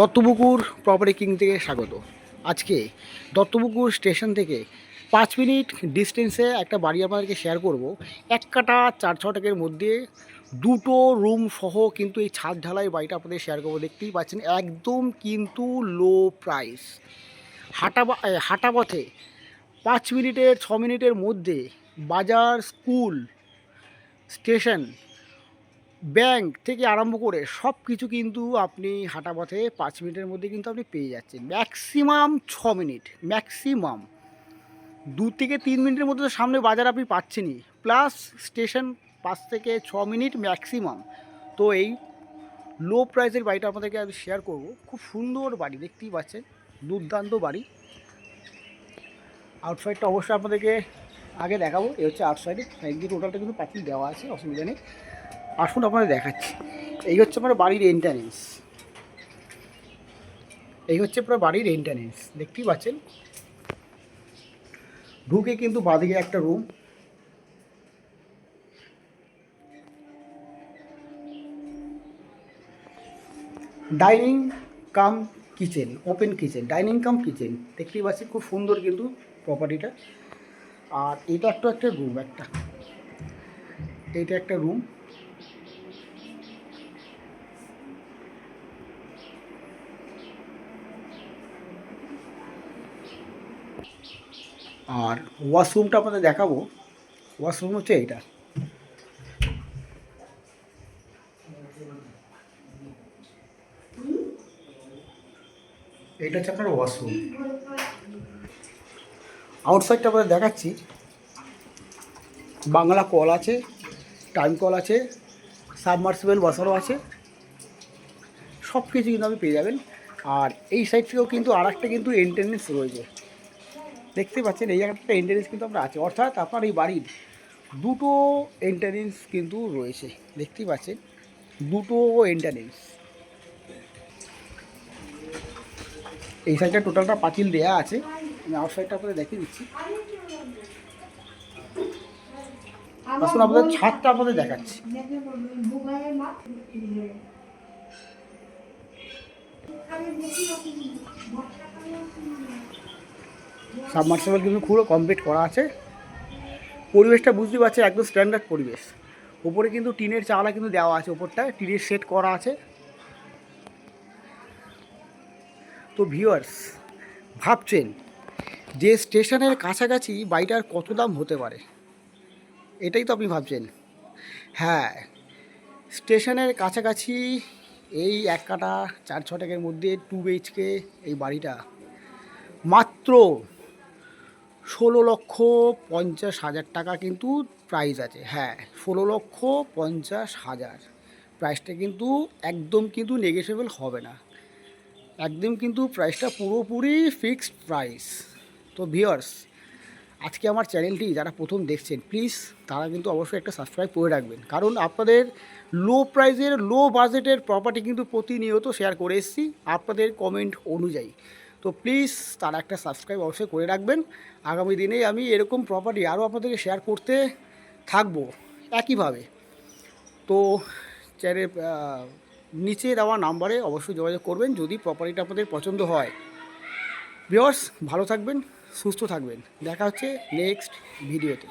Duttapukur property king থেকে স্বাগত। আজকে দত্তপুকুর স্টেশন থেকে পাঁচ মিনিট ডিস্টেন্সে একটা বাড়ি আপনাদেরকে শেয়ার করব। এক কাটা চার ছ টাকার মধ্যে দুটো রুম সহ কিন্তু এই ছাদ ঢালাই বাড়িটা আপনাদের শেয়ার করব। দেখতেই পাচ্ছেন, একদম কিন্তু লো প্রাইস হাঁটা হাঁটা পথে পাঁচ মিনিটের, ছ মিনিটের মধ্যে বাজার স্কুল স্টেশন ব্যাংক থেকে আরম্ভ করে সব কিছু কিন্তু আপনি হাঁটা পথে পাঁচ মিনিটের মধ্যে কিন্তু আপনি পেয়ে যাচ্ছেন। ম্যাক্সিমাম ছ মিনিট, ম্যাক্সিমাম। দু থেকে তিন মিনিটের মধ্যে তো সামনে বাজার আপনি পাচ্ছেনই। প্লাস স্টেশন পাঁচ থেকে ছ মিনিট ম্যাক্সিমাম। তো এই লো প্রাইসের বাড়িটা আপনাদেরকে আমি শেয়ার করব। খুব সুন্দর বাড়ি, দেখতেই পাচ্ছেন। দুর্দান্ত বাড়ি। আউটসাইডটা অবশ্যই আপনাদেরকে আগে দেখাবো, এই হচ্ছে আট সাইডে। সাইড দিয়ে টোটালটা কিন্তু পাঁচিল দেওয়া আছে, অসুবিধা নেই। আসুন, আপনাদের দেখাচ্ছি। এই হচ্ছে আমার বাড়ির এন্টারেন্স এই হচ্ছে পুরো বাড়ির এন্টারেন্স দেখতেই পাচ্ছেন? ঢুকে কিন্তু বাঁদিকে একটা room dining cum kitchen open kitchen dining cum kitchen দেখতেই পাচ্ছেন, খুব সুন্দর কিন্তু প্রপার্টিটা আর এটা একটা একটা রুম একটা। এটা একটা রুম আর ওয়াশরুমটা আপনাদের দেখাবো। ওয়াশরুম হচ্ছে এইটা। এটা হচ্ছে আপনার ওয়াশরুম আউটসাইডটা আপনাদের দেখাচ্ছি। বাংলা কল আছে টাইম কল আছে সাবমার্সিবল বসানো আছে। সব কিছু কিন্তু আপনি পেয়ে যাবেন। আর এই সাইড থেকেও কিন্তু আর একটা কিন্তু এন্ট্রেন্স রয়েছে। দেখতে পাচ্ছেন, এই একটা এন্ট্রেন্স কিন্তু আপনার আছে। অর্থাৎ আপনার এই বাড়ির দুটো এন্ট্রেন্স কিন্তু রয়েছে। দেখতেই পাচ্ছেন, দুটো এন্ট্রেন্স এই সাইডটা টোটালটা পাঁচিল দেয়া আছে। আমি আউটসাইডটা আপনাদের দেখিয়ে দিচ্ছি। আসুন আপনাদের ছাদটা আপনাদের দেখাচ্ছি। সাবমার্সিবল কিন্তু পুরো কমপ্লিট করা আছে। পরিবেশটা বুঝতে পারছেন একদম স্ট্যান্ডার্ড পরিবেশ। ওপরে কিন্তু টিনের চালা কিন্তু দেওয়া আছে ওপরটায় টিনের সেট করা আছে। তো ভিউয়ার্স ভাবছেন যে স্টেশনের কাছাকাছি বাড়িটার কত দাম হতে পারে? এটাই তো আপনি ভাবছেন। হ্যাঁ স্টেশনের কাছাকাছি এই এক কাটা চার ছ টাকার মধ্যে টু বিএইচকে এই বাড়িটা মাত্র ষোলো লক্ষ পঞ্চাশ হাজার টাকা কিন্তু প্রাইস আছে। হ্যাঁ ষোলো লক্ষ পঞ্চাশ হাজার। প্রাইসটা কিন্তু একদম কিন্তু নেগেসেবল হবে না। একদম কিন্তু প্রাইসটা পুরোপুরি ফিক্সড প্রাইস তো ভিওর্স আজকে আমার চ্যানেলটি যারা প্রথম দেখছেন প্লিজ তারা কিন্তু অবশ্যই একটা সাবস্ক্রাইব করে রাখবেন। কারণ আপনাদের লো প্রাইজের লো বাজেটের প্রপার্টি কিন্তু প্রতিনিয়ত শেয়ার করে এসেছি আপনাদের কমেন্ট অনুযায়ী। তো প্লিজ তারা একটা সাবস্ক্রাইব অবশ্যই করে রাখবেন। আগামী দিনে আমি এরকম প্রপার্টি আরও আপনাদেরকে শেয়ার করতে থাকব একইভাবে। তো চ্যানেল নিচে দেওয়া নাম্বারে অবশ্যই যোগাযোগ করবেন যদি প্রপার্টিটা আপনাদের পছন্দ হয়। ভিওর্স ভালো থাকবেন। সুস্থ থাকবেন। দেখা হচ্ছে নেক্সট ভিডিওতে